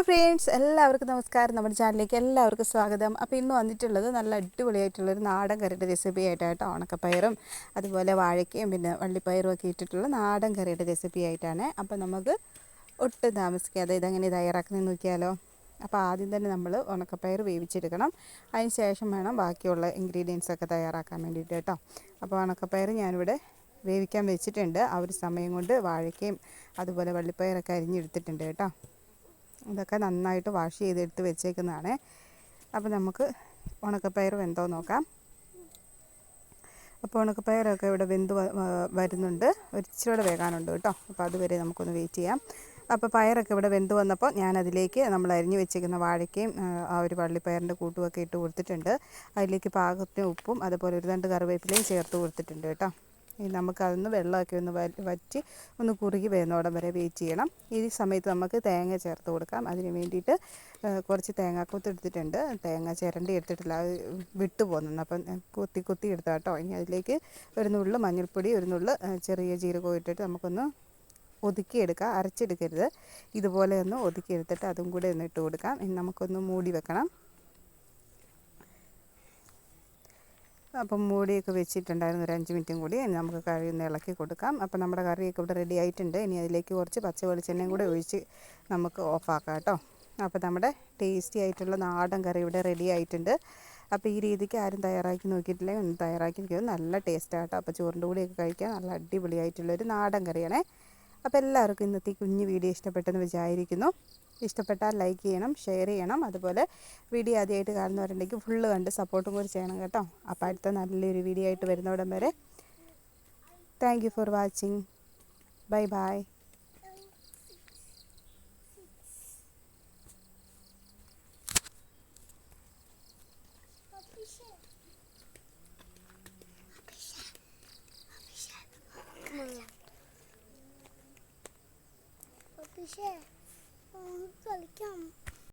Hi friends എല്ലാവർക്കും നമസ്കാരം. നമ്മുടെ ചാനലിലേക്ക് എല്ലാവർക്കും സ്വാഗതം. അപ്പോൾ ഇന്ന് വന്നിട്ടുള്ളത് നല്ല അടിപൊളിയായിട്ടുള്ളൊരു നാടൻ കറിയുടെ റെസിപ്പി ആയിട്ടാണ്. ഉണക്കപ്പയറും അതുപോലെ വാഴയ്ക്കയും പിന്നെ വള്ളിപ്പയറും ഒക്കെ ഇട്ടിട്ടുള്ള നാടൻ കറിയുടെ റെസിപ്പി ആയിട്ടാണ്. അപ്പോൾ നമുക്ക് ഒട്ടും താമസിക്കാതെ ഇതെങ്ങനെ തയ്യാറാക്കുന്നത് നോക്കിയാലോ. അപ്പോൾ ആദ്യം തന്നെ നമ്മൾ ഉണക്കപ്പയർ വേവിച്ചെടുക്കണം. അതിന് ശേഷം വേണം ബാക്കിയുള്ള ഇൻഗ്രീഡിയൻസ് ഒക്കെ തയ്യാറാക്കാൻ വേണ്ടിയിട്ട് കേട്ടോ. അപ്പോൾ ഉണക്കപ്പയർ ഞാനിവിടെ വേവിക്കാൻ വെച്ചിട്ടുണ്ട്. ആ ഒരു സമയം കൊണ്ട് വാഴയ്ക്കയും അതുപോലെ വള്ളിപ്പയറൊക്കെ അരിഞ്ഞെടുത്തിട്ടുണ്ട് കേട്ടോ. ഇതൊക്കെ നന്നായിട്ട് വാഷ് ചെയ്തെടുത്ത് വെച്ചേക്കുന്നതാണ്. അപ്പോൾ നമുക്ക് ഉണക്കപ്പയർ വെന്തോ നോക്കാം. അപ്പോൾ ഉണക്കപ്പയറൊക്കെ ഇവിടെ വെന്ത് വരുന്നുണ്ട്. ഒരു ഇച്ചിരി വേകാനുണ്ട് കേട്ടോ. അപ്പോൾ അതുവരെ നമുക്കൊന്ന് വെയിറ്റ് ചെയ്യാം. അപ്പോൾ പയറൊക്കെ ഇവിടെ വെന്ത് വന്നപ്പോൾ ഞാൻ അതിലേക്ക് നമ്മൾ അരിഞ്ഞു വെച്ചിരിക്കുന്ന വാഴയ്ക്കയും ആ, ഒരു വള്ളിപ്പയറിന്റെ കൂട്ടുമൊക്കെ ഇട്ട് കൊടുത്തിട്ടുണ്ട്. അതിലേക്ക് പാകത്തിന് ഉപ്പും അതുപോലെ ഒരു രണ്ട് കറിവേപ്പിലയും ചേർത്ത് കൊടുത്തിട്ടുണ്ട് കേട്ടോ. നമുക്കതൊന്ന് വെള്ളമൊക്കെ ഒന്ന് വറ്റി ഒന്ന് കുറുകി വരുന്നോടം വരെ വെയിറ്റ് ചെയ്യണം. ഈ സമയത്ത് നമുക്ക് തേങ്ങ ചേർത്ത് കൊടുക്കാം. അതിന് വേണ്ടിയിട്ട് കുറച്ച് തേങ്ങാക്കൊത്ത് എടുത്തിട്ടുണ്ട്. തേങ്ങ ചിരണ്ടി എടുത്തിട്ടില്ല. അത് വിട്ടു പോകുന്നു അപ്പം കുത്തി കുത്തി എടുത്താൽ കേട്ടോ ഇനി അതിലേക്ക് ഒരു നുള്ള് മഞ്ഞൾപ്പൊടി ഒരു നുള്ള് ചെറിയ ജീരകം ഇട്ടിട്ട് നമുക്കൊന്ന് ഒതുക്കിയെടുക്കുക അരച്ചെടുക്കരുത്. ഇതുപോലെ ഒന്ന് ഒതുക്കിയെടുത്തിട്ട് അതും കൂടെ ഒന്ന് ഇട്ട് കൊടുക്കാം. ഇനി നമുക്കൊന്ന് മൂടി വെക്കണം. അപ്പം മൂടിയൊക്കെ വെച്ചിട്ടുണ്ടായിരുന്നു. ഒരു അഞ്ച് മിനിറ്റും കൂടി. നമുക്ക് കറി ഒന്ന് ഇളക്കി കൊടുക്കാം. അപ്പം നമ്മുടെ കറിയൊക്കെ ഇവിടെ റെഡി ആയിട്ടുണ്ട്. ഇനി അതിലേക്ക് കുറച്ച് പച്ച വെളിച്ചെണ്ണയും കൂടെ ഒഴിച്ച് നമുക്ക് ഓഫാക്കാം കേട്ടോ. അപ്പോൾ നമ്മുടെ ടേസ്റ്റി ആയിട്ടുള്ള നാടൻ കറി ഇവിടെ റെഡി ആയിട്ടുണ്ട്. അപ്പോൾ ഈ രീതിക്ക് ആരും തയ്യാറാക്കി നോക്കിയിട്ടില്ലെങ്കിൽ ഒന്ന് തയ്യാറാക്കി നോക്കിയത് നല്ല ടേസ്റ്റാണ് കേട്ടോ. അപ്പോൾ ചോറിന്റെ കൂടെയൊക്കെ കഴിക്കാൻ നല്ല അടിപൊളിയായിട്ടുള്ളൊരു നാടൻ കറിയാണേ. അപ്പോൾ എല്ലാവർക്കും ഇന്നത്തെ കുഞ്ഞു വീഡിയോ ഇഷ്ടപ്പെട്ടെന്ന് വിചാരിക്കുന്നു. ഇഷ്ടപ്പെട്ടാൽ ലൈക്ക് ചെയ്യണം ഷെയർ ചെയ്യണം. അതുപോലെ വീഡിയോ ആദ്യമായിട്ട് കാണുന്നവരുണ്ടെങ്കിൽ ഫുള്ള് കണ്ട് സപ്പോർട്ടും കൂടി ചെയ്യണം കേട്ടോ. അപ്പോൾ അടുത്ത നല്ലൊരു വീഡിയോ ആയിട്ട് വരുന്നവിടം വരെ thank for watching bye bye 嗯,그了 까,